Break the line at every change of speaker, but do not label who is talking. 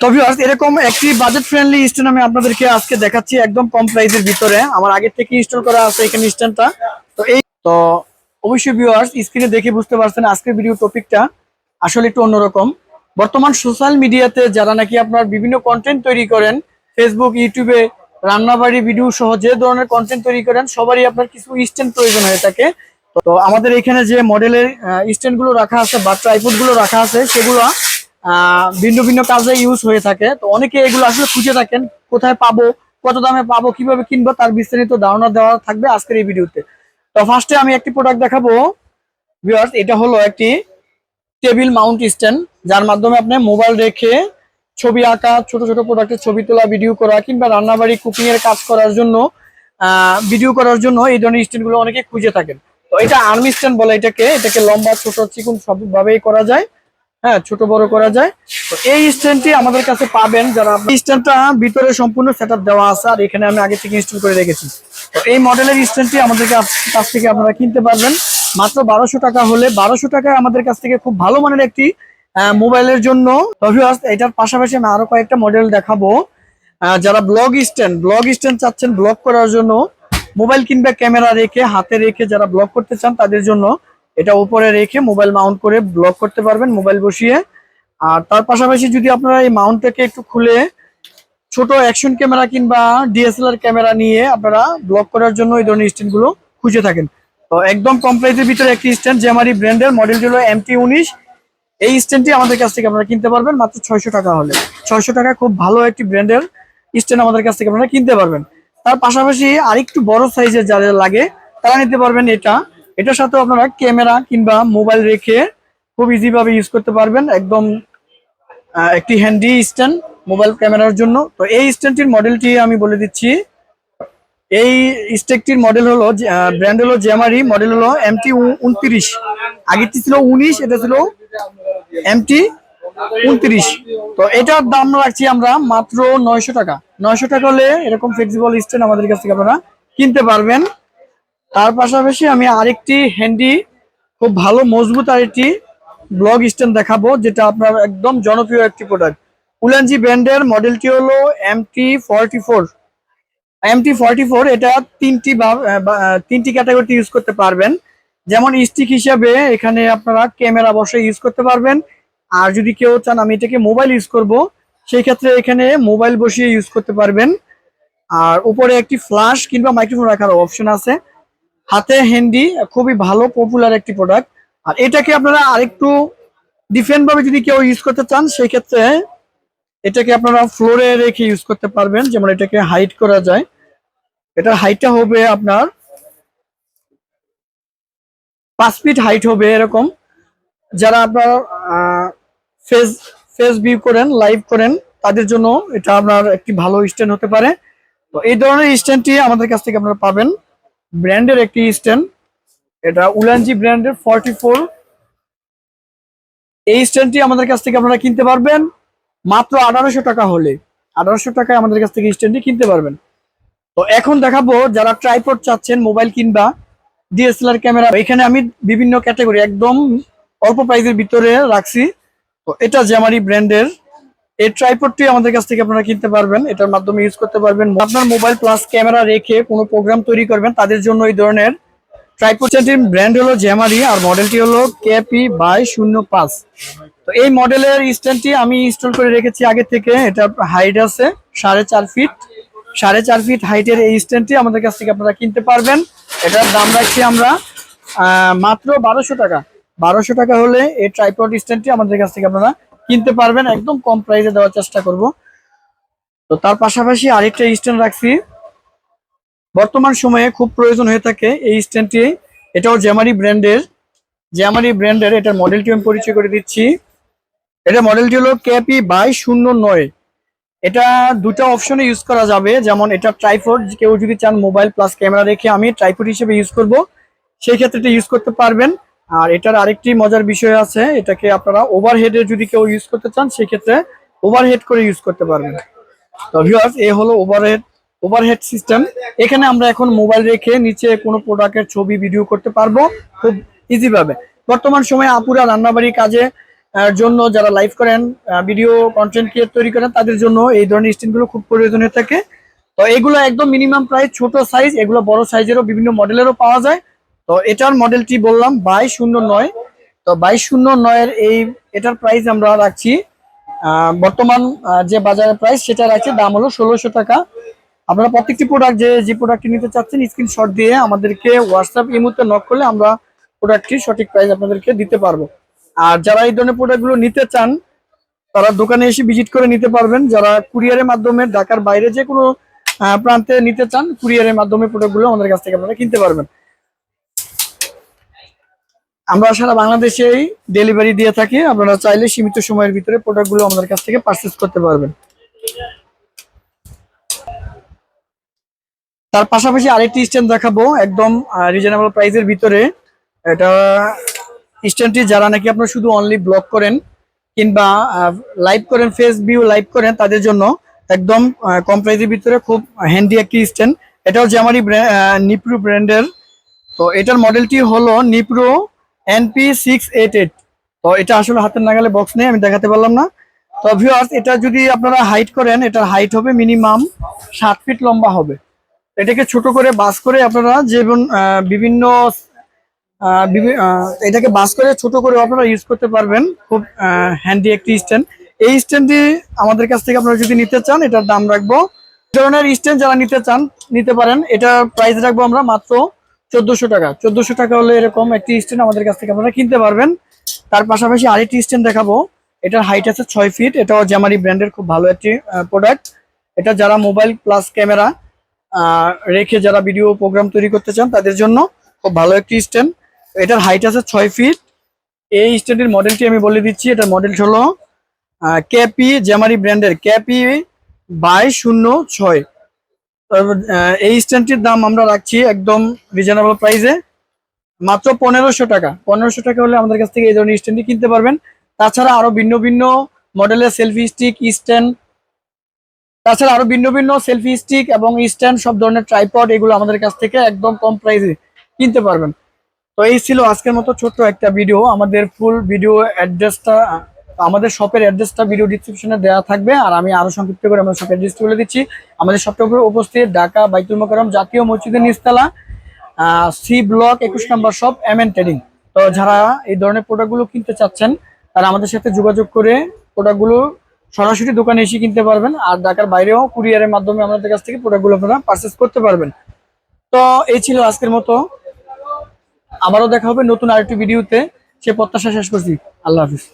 তো এরকম একটি বাজেট ফ্রেন্ডলি স্ট্যান্ড আমি আপনাদেরকে আজকে দেখাচ্ছি একদম কম প্রাইসের ভিতরে। আমার আগে থেকে ইনস্টল করা আছে এখানে স্ট্যান্ডটা তো এই তো অবশ্যই ভিউয়ার্স স্ক্রিনে দেখে বুঝতে পারছেন আজকের ভিডিও টপিকটা আসলে একটু অন্যরকম। বর্তমান সোশ্যাল মিডিয়াতে যারা নাকি আপনার বিভিন্ন কন্টেন্ট তৈরি করেন ফেসবুক ইউটিউবে রান্নাবাড়ি ভিডিও সহ যে ধরনের কন্টেন্ট তৈরি করেন, সবারই আপনার কিছু স্ট্যান্ড প্রয়োজন হয়ে থাকে। তো আমাদের এখানে যে মডেলের স্ট্যান্ডগুলো রাখা আছে বা ট্রাইপডগুলো রাখা আছে, সেগুলো ভিন্ন ভিন্ন কাজে ইউজ হয়ে থাকে। তো অনেকে এগুলো আসলে খুঁজে থাকেন, কোথায় পাবো, কত দামে পাবো, কীভাবে কিনবো, তার বিস্তারিত ধারণা দেওয়া থাকবে আজকের এই ভিডিওতে। তো ফার্স্টে আমি একটি প্রোডাক্ট দেখাবো। ভিউয়ার্স এটা হলো একটি টেবিল মাউন্ট স্ট্যান্ড, যার মাধ্যমে আপনি মোবাইল রেখে ছবি আঁকা, ছোট ছোট প্রোডাক্টের ছবি তোলা ভিডিও করা, কিংবা রান্নাবাড়ি কুকিং এর কাজ করার জন্য ভিডিও করার জন্য এই ধরনের স্ট্যান্ডগুলো অনেকে খুঁজে থাকেন। তো এটা আর্মি স্ট্যান্ড বলে এটাকে এটাকে লম্বা, ছোট, চিকুন সবভাবেই করা যায়। হ্যাঁ ছোট বড় করা যায়। তো এই স্ট্যান্ডটি আমাদের কাছে পাবেন যারা স্ট্যান্ডটা ভিতরে সম্পূর্ণ সেট দেওয়া আছে আর এখানে আমি আগে থেকে ইনস্টল করে রেখেছি। তো এই মডেলের স্ট্যান্ডটি আমাদের কাছ থেকে আপনারা কিনতে পারবেন। মাত্র বারোশো টাকা হলে বারোশো টাকায় আমাদের কাছ থেকে খুব ভালো মানের একটি মোবাইলের জন্য। এটার পাশাপাশি আমি আরও কয়েকটা মডেল দেখাবো। যারা ব্লগ স্ট্যান্ড ব্লগ স্ট্যান্ড চাচ্ছেন ব্লগ করার জন্য মোবাইল কিংবা ক্যামেরা রেখে, হাতে রেখে যারা ব্লগ করতে চান তাদের জন্য এটা উপরে রেখে মোবাইল মাউন্ট করে ব্লক করতে পারবেন মোবাইল বসিয়ে। আর তার পাশাপাশি যদি আপনারা এই মাউন্টটাকে একটু খুলে ছোট অ্যাকশন ক্যামেরা কিংবা ডিএসএলআর ক্যামেরা নিয়ে আপনারা ব্লক করার জন্য এই ধরনের স্ট্যান্ডগুলো খুঁজে থাকেন। তো একদম কম প্রাইসের ভিতরে একটি স্ট্যান্ড জেমারি ব্র্যান্ডের মডেলটি হলো এমটি উনিশ। এই স্ট্যান্ডটি আমাদের কাছ থেকে আপনারা কিনতে পারবেন, মাত্র ছয়শো টাকা হলে। ছয়শো টাকা খুব ভালো একটি ব্র্যান্ডের স্ট্যান্ড আমাদের কাছ থেকে আপনারা কিনতে পারবেন। তার পাশাপাশি আরেকটু বড় সাইজের যাদের লাগে, তারা নিতে পারবেন এটা। এটার সাথেও আপনারা ক্যামেরা কিংবা মোবাইল রেখে খুব ইজি ভাবে ইউজ করতে পারবেন। একদম একটি হ্যান্ডি স্ট্যান্ড মোবাইল ক্যামেরার জন্য। তো এই স্ট্যান্ডটির মডেলটি আমি বলে দিচ্ছি। এই স্টেকটির মডেল হলো ব্র্যান্ড হলো জেমারি মডেল হলো এমটি উনত্রিশ আগেরটি ছিল উনিশ, এটা ছিল এমটি উনত্রিশ তো এটার দাম রাখছি আমরা মাত্র নয়শো টাকা। নয়শো টাকা হলে এরকম ফ্লেক্সিবল স্ট্যান্ড আমাদের কাছ থেকে আপনারা কিনতে পারবেন। তার পাশাপাশি আমি আরেকটি হ্যান্ডি খুব ভালো, মজবুত আরেকটি ব্লগ স্ট্যান্ড দেখাবো, যেটা আপনার একদম জনপ্রিয় একটি প্রোডাক্ট উলানজি ব্র্যান্ডের মডেলটি হলো MT forty four MT forty four এটা তিনটি তিনটি ক্যাটাগরিতে ইউজ করতে পারবেন। যেমন স্টিক হিসাবে এখানে আপনারা ক্যামেরা বসে ইউজ করতে পারবেন। আর যদি কেউ চান আমি এটাকে মোবাইল ইউজ করব, সেই ক্ষেত্রে এখানে মোবাইল বসিয়ে ইউজ করতে পারবেন। আর উপরে একটি ফ্ল্যাশ কিংবা মাইক্রোফোন রাখার অপশন আছে। হাতে হ্যান্ডি খুবই ভালো পপুলার একটি প্রোডাক্ট আর এটাকে আপনারা আরেকটু ডিফারেন্ট ভাবে যদি কেউ ইউজ করতে চান, সেই ক্ষেত্রে এটাকে আপনারা ফ্লোরে রেখে ইউজ করতে পারবেন। যেমন এটাকে হাইট করা যায়। এটার হাইটটা হবে আপনার পাঁচ ফিট হাইট হবে এরকম। যারা আপনার ফেস ফেস ভিউ করেন লাইভ করেন, তাদের জন্য এটা আপনার একটি ভালো স্ট্যান্ড হতে পারে। তো এই ধরনের স্ট্যান্ডটি আমাদের কাছ থেকে আপনারা পাবেন। ব্র্যান্ডের একটি স্ট্যান্ড। এটা উলানজি ব্র্যান্ডের ফর্টি ফোর এই স্ট্যান্ডটি আমাদের কাছ থেকে আপনারা কিনতে পারবেন। মাত্র আঠারোশো টাকা হলে। আঠারোশো টাকায় আমাদের কাছ থেকে স্ট্যান্ডটি কিনতে পারবেন। তো এখন দেখাবো যারা ট্রাইপড চাচ্ছেন মোবাইল কিনবা ডিএসএলআর ক্যামেরা, এখানে আমি বিভিন্ন ক্যাটাগরি একদম অল্প প্রাইসের ভিতরে রাখছি। তো এটা জামারি ব্র্যান্ডের এই ট্রাইপডটি আমাদের কাছ থেকে আপনারা কিনতে পারবেন, এটার মাধ্যমে ইউজ করতে পারবেন। আপনার মোবাইল প্লাস ক্যামেরা রেখে কোনো প্রোগ্রাম তৈরি করবেন, তাদের জন্য এই ধরনের ট্রাইপড ব্র্যান্ড হলো জ্যামারি আর মডেলটি হলো কেপি বাই শূন্য পাঁচ তো এই মডেলের স্ট্যান্ডটি আমি ইনস্টল করে রেখেছি আগে থেকে, এটা হাইট আছে সাড়ে চার ফিট সাড়ে চার ফিট হাইটের এই স্ট্যান্ডটি আমাদের কাছ থেকে আপনারা কিনতে পারবেন। এটার দাম রাখছি আমরা মাত্র বারোশো টাকা। বারোশো টাকা হলে এই ট্রাইপড স্ট্যান্ডটি আমাদের কাছ থেকে আপনারা কিনতে পারবেন, একদম কম প্রাইসে দেওয়ার চেষ্টা করব। তো তার পাশাপাশি আরেকটা স্ট্যান্ড রাখছি। বর্তমান সময়ে খুব প্রয়োজন হয়ে থাকে এই স্ট্যান্ডটি এটাও জ্যামারি ব্র্যান্ডের জ্যামারি ব্র্যান্ডের এটার মডেলটি আমি পরিচয় করে দিচ্ছি। এটা মডেলটি হলো কেপি বাই শূন্য নয়। এটা দুটো অপশনে ইউজ করা যাবে। যেমন এটা ট্রাইফোড কেউ যদি চান মোবাইল প্লাস ক্যামেরা রেখে আমি ট্রাইফোড হিসেবে ইউজ করব। সেই ক্ষেত্রে এটা ইউজ করতে পারবেন। আর এটার আরেকটি মজার বিষয় আছে, এটাকে আপনারা ওভারহেডে যদি কেউ ইউজ করতে চান সেই ক্ষেত্রে ওভারহেড করে ইউজ করতে পারবেন। তো ভিউয়ার্স এ হলো ওভারহেড ওভারহেড সিস্টেম এখানে আমরা এখন মোবাইল রেখে নিচে কোনো প্রোডাক্টের ছবি ভিডিও করতে পারব খুব ইজি ভাবে। বর্তমান সময়ে আপুরা রান্নাবাড়ির কাজে জন্য যারা লাইভ করেন ভিডিও কন্টেন্ট ক্রিয়েট তৈরি করেন, তাদের জন্য এই ধরনের স্ট্যান্ডগুলো খুব প্রয়োজনীয় থাকে। তো এগুলো একদম মিনিমাম প্রাইস ছোট সাইজ এগুলো বড় সাইজেরও বিভিন্ন মডেলেরও পাওয়া যায়। তো এটার মডেলটি বললাম বাইশ শূন্য নয়। তো বাইশ শূন্য নয়ের এই, এটার প্রাইস আমরা রাখছি বর্তমান যে বাজারের প্রাইস সেটা রাখছি, দাম হলো ষোলোশো টাকা। আপনারা প্রত্যেকটি প্রোডাক্ট যে যে প্রোডাক্টটি নিতে চাচ্ছেন স্ক্রিনশট দিয়ে আমাদেরকে হোয়াটসঅ্যাপ এই মুহূর্তে নক করলে আমরা প্রোডাক্টটির সঠিক প্রাইস আপনাদেরকে দিতে পারব। আর যারা এই ধরনের প্রোডাক্টগুলো নিতে চান, তারা দোকানে এসে ভিজিট করে নিতে পারবেন। যারা কুরিয়ারের মাধ্যমে ঢাকার বাইরে যে কোনো প্রান্তে নিতে চান কুরিয়ারের মাধ্যমে প্রোডাক্টগুলো আমাদের কাছ থেকে আপনারা কিনতে পারবেন। আমরা সারা বাংলাদেশেই ডেলিভারি দিয়ে থাকি। আপনারা চাইলে সীমিত সময়ের ভিতরে প্রোডাক্টগুলো আমাদের কাছ থেকে পারচেস করতে পারবেন। তার পাশাপাশি আরেকটি স্ট্যান্ড দেখাবো, একদম রিজনেবল প্রাইসের ভিতরে। এটা স্ট্যান্ডটি যারা নাকি আপনারা শুধু অনলি ব্লগ করেন কিংবা লাইভ করেন ফেস ভিউ লাইভ করেন, তাদের জন্য একদম কম প্রাইসের ভিতরে খুব হ্যান্ডি একটি স্ট্যান্ড এটাও জামারি নিপ্রু ব্র্যান্ডের তো এটার মডেলটি হলো Nipro NP six eight eight তো এটা আসলে হাতের নাগালে বক্স নেই, আমি দেখাতে পারলাম না। তো ভিউয়ার্স এটা যদি আপনারা হাইট করেন, এটার হাইট হবে মিনিমাম সাত ফিট লম্বা হবে। এটাকে ছোট করে বাস করে আপনারা যেমন বিভিন্ন এটাকে বাস করে ছোট করে আপনারা ইউজ করতে পারবেন। খুব হ্যান্ডি একটি স্ট্যান্ড এই স্ট্যান্ডটি আমাদের কাছ থেকে আপনারা যদি নিতে চান, এটার দাম রাখব। ধরনের স্ট্যান্ড যারা নিতে চান, নিতে পারেন। এটা প্রাইস রাখব আমরা মাত্র চোদ্দশো টাকা। চোদ্দশো টাকা হলে এরকম একটি স্ট্যান্ড আমাদের কাছ থেকে আপনারা কিনতে পারবেন। তার পাশাপাশি আরেকটি স্ট্যান্ড দেখাবো। এটার হাইট আছে ছয় ফিট এটাও জামারি ব্র্যান্ডের খুব ভালো একটি প্রোডাক্ট এটা যারা মোবাইল প্লাস ক্যামেরা রেখে যারা ভিডিও প্রোগ্রাম তৈরি করতে চান, তাদের জন্য খুব ভালো একটি স্ট্যান্ড। এটার হাইট আছে ছয় ফিট এই স্ট্যান্ডের মডেলটি আমি বলে দিচ্ছি। এটার মডেল হলো ক্যাপি জ্যামারি ব্র্যান্ডের ক্যাপি বাইশ শূন্য ছয়। এই স্ট্যান্ডটির দাম আমরা রাখছি একদম রিজনেবল প্রাইসে মাত্র পনেরোশো টাকা। পনেরোশো টাকা হলে আমাদের কাছ থেকে এই ধরনের স্ট্যান্ডটি কিনতে পারবেন। তাছাড়া আরও ভিন্ন ভিন্ন মডেলের সেলফি স্টিক স্ট্যান্ড তাছাড়া আরও ভিন্ন ভিন্ন সেলফি স্টিক এবং স্ট্যান্ড সব ধরনের ট্রাইপড এগুলো আমাদের কাছ থেকে একদম কম প্রাইসে কিনতে পারবেন। তো এই ছিল আজকের মতো ছোট্ট একটা ভিডিও আমাদের ফুল ভিডিও অ্যাড্রেসটা আমাদের শপের অ্যাড্রেসটা ভিডিও ডিসক্রিপশনে দেওয়া থাকবে আর আমি আরও সংক্ষিপ্ত করে আমাদের শপের অ্যাড্রেসটি বলে দিচ্ছি। আমাদের শপের উপরে উপস্থিত ঢাকা, বাইতুল মোকারম জাতীয় মসজিদের নিচতলা সি ব্লক একুশ নম্বর শপ এম এন ট্রেডিং তো যারা এই ধরনের প্রোডাক্টগুলো কিনতে চাচ্ছেন, তারা আমাদের সাথে যোগাযোগ করে প্রোডাক্টগুলো সরাসরি দোকানে এসে কিনতে পারবেন আর ঢাকার বাইরেও কুরিয়ারের মাধ্যমে আমাদের কাছ থেকে প্রোডাক্টগুলো আপনারা পারচেস করতে পারবেন। তো এই ছিল আজকের মতো। আবারও দেখা হবে নতুন আরেকটি ভিডিওতে সে প্রত্যাশা শেষ করছি। আল্লাহ হাফিজ।